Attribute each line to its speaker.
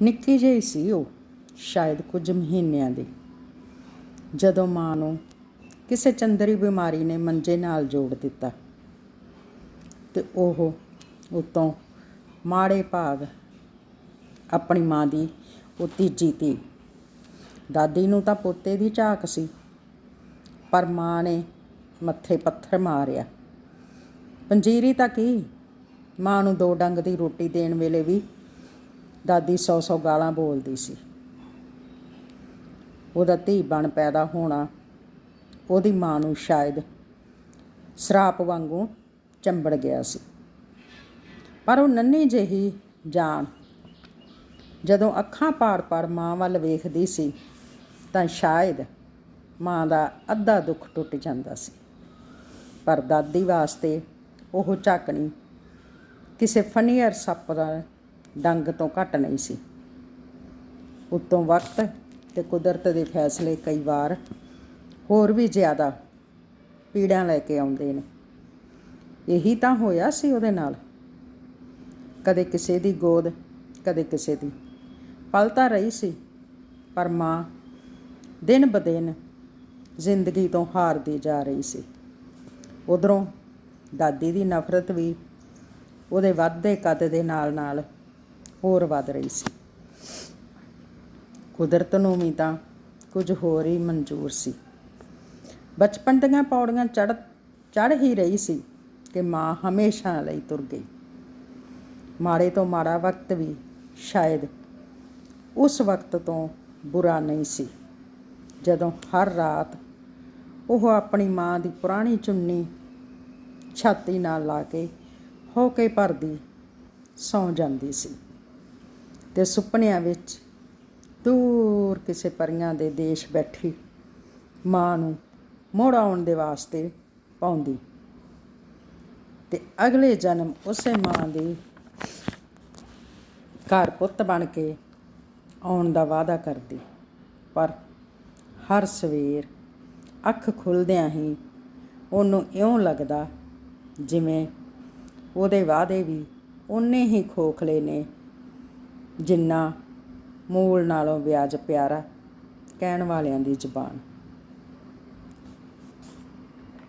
Speaker 1: ਨਿੱਕੀ ਜਿਹੀ ਸੀ ਉਹ, ਸ਼ਾਇਦ ਕੁਝ ਮਹੀਨਿਆਂ ਦੀ। ਜਦੋਂ ਮਾਂ ਨੂੰ ਕਿਸੇ ਚੰਦਰੀ ਬਿਮਾਰੀ ਨੇ ਮੰਜੇ ਨਾਲ ਜੋੜ ਦਿੱਤਾ ਤੇ ਉਹ ਉਤੋਂ ਮਾੜੇ ਭਾਗ ਆਪਣੀ ਮਾਂ ਦੀ ਉਹ ਤੀਜੀ ਧੀ ਦਾਦੀ ਨੂੰ ਤਾਂ ਪੋਤੇ ਦੀ ਝਾਕ ਸੀ, ਪਰ ਮਾਂ ਨੇ ਮੱਥੇ ਪੱਥਰ ਮਾਰਿਆ। ਪੰਜੀਰੀ ਤਾਂ ਕੀ? ਮਾਂ ਨੂੰ ਦੋ ਡੰਗ ਦੀ ਰੋਟੀ ਦੇਣ ਵੇਲੇ ਵੀ ਦਾਦੀ ਸੌ ਸੌ ਗਾਲਾਂ ਬੋਲਦੀ ਸੀ। ਉਹਦਾ ਧੀ ਬਣ ਪੈਦਾ ਹੋਣਾ, ਉਹਦੀ ਮਾਂ ਨੂੰ ਸ਼ਾਇਦ ਸਰਾਪ ਵਾਂਗੂ ਚੰਬੜ ਗਿਆ ਸੀ। ਪਰ ਉਹ ਨੰਨੀ ਜਿਹੀ ਜਾਨ ਜਦੋਂ ਅੱਖਾਂ ਪਾੜ-ਪਾੜ ਮਾਂ ਵੱਲ ਵੇਖਦੀ ਸੀ, ਤਾਂ ਸ਼ਾਇਦ ਮਾਂ ਦਾ ਅੱਧਾ ਦੁੱਖ ਟੁੱਟ ਜਾਂਦਾ ਸੀ। ਪਰ ਦਾਦੀ ਵਾਸਤੇ ਉਹ ਝਾਕਣੀ ਕਿਸੇ ਫਨੀਅਰ ਸੱਪ ਦਾ ਡੰਗ ਤੋਂ ਘੱਟ ਨਹੀਂ ਸੀ। ਉਤੋਂ ਵਕਤ ਤੇ ਕੁਦਰਤ ਦੇ ਫੈਸਲੇ ਕਈ ਵਾਰ ਹੋਰ ਵੀ ਜ਼ਿਆਦਾ ਪੀੜਾਂ ਲੈ ਕੇ ਆਉਂਦੇ ਨੇ। ਇਹੀ ਤਾਂ ਹੋਇਆ ਸੀ ਉਹਦੇ ਨਾਲ। ਕਦੇ ਕਿਸੇ ਦੀ ਗੋਦ, ਕਦੇ ਕਿਸੇ ਦੀ। ਪਲਤਾ ਰਹੀ ਸੀ, ਪਰ ਮਾਂ ਦਿਨ ਬਦਿਨ ਜ਼ਿੰਦਗੀ ਤੋਂ ਹਾਰਦੀ ਜਾ ਰਹੀ ਸੀ। ਉਧਰੋਂ ਦਾਦੀ ਦੀ ਨਫ਼ਰਤ ਵੀ ਉਹਦੇ ਵੱਧਦੇ ਕਦ ਦੇ ਨਾਲ ਨਾਲ ਹੋਰ ਵੱਧ ਰਹੀ ਸੀ। ਕੁਦਰਤ ਨੂੰ ਵੀ ਤਾਂ ਕੁਝ ਹੋਰ ਹੀ ਮਨਜ਼ੂਰ ਸੀ। ਬਚਪਨ ਦੀਆਂ ਪੌੜੀਆਂ ਚੜ ਚੜ ਹੀ ਰਹੀ ਸੀ ਕਿ ਮਾਂ ਹਮੇਸ਼ਾ ਲਈ ਤੁਰ ਗਈ। ਮਾੜੇ ਤੋਂ ਮਾੜਾ ਵਕਤ ਵੀ ਸ਼ਾਇਦ ਉਸ ਵਕਤ ਤੋਂ ਬੁਰਾ ਨਹੀਂ ਸੀ। ਜਦੋਂ ਹਰ ਰਾਤ ਉਹ ਆਪਣੀ ਮਾਂ ਦੀ ਪੁਰਾਣੀ ਚੁੰਨੀ ਛਾਤੀ ਨਾਲ ਲਾ ਕੇ ਹੋ ਕੇ ਭਰਦੀ ਸੌਂ ਜਾਂਦੀ ਸੀ। ਤੇ ਸੁਪਨਿਆਂ ਵਿੱਚ ਦੂਰ ਕਿਸੇ ਪਰੀਆਂ ਦੇ ਦੇਸ਼ ਬੈਠੀ ਮਾਂ ਨੂੰ ਮੋੜ ਆਉਣ ਦੇ ਵਾਸਤੇ ਪਾਉਂਦੀ। ਤੇ ਅਗਲੇ ਜਨਮ ਉਸੇ ਮਾਂ ਦੀ ਘਰ ਪੁੱਤ ਬਣ ਕੇ ਆਉਣ ਦਾ ਵਾਅਦਾ ਕਰਦੀ। ਪਰ ਹਰ ਸਵੇਰ ਅੱਖ ਖੁੱਲਦਿਆਂ ਹੀ ਉਹਨੂੰ ਇਉਂ ਲੱਗਦਾ ਜਿਵੇਂ ਉਹਦੇ ਵਾਅਦੇ ਵੀ ਉਨੇ ਹੀ ਖੋਖਲੇ ਨੇ ਜਿੰਨਾ ਮੂਲ ਨਾਲੋਂ ਵਿਆਜ ਪਿਆਰਾ ਕਹਿਣ ਵਾਲਿਆਂ ਦੀ ਜ਼ੁਬਾਨ।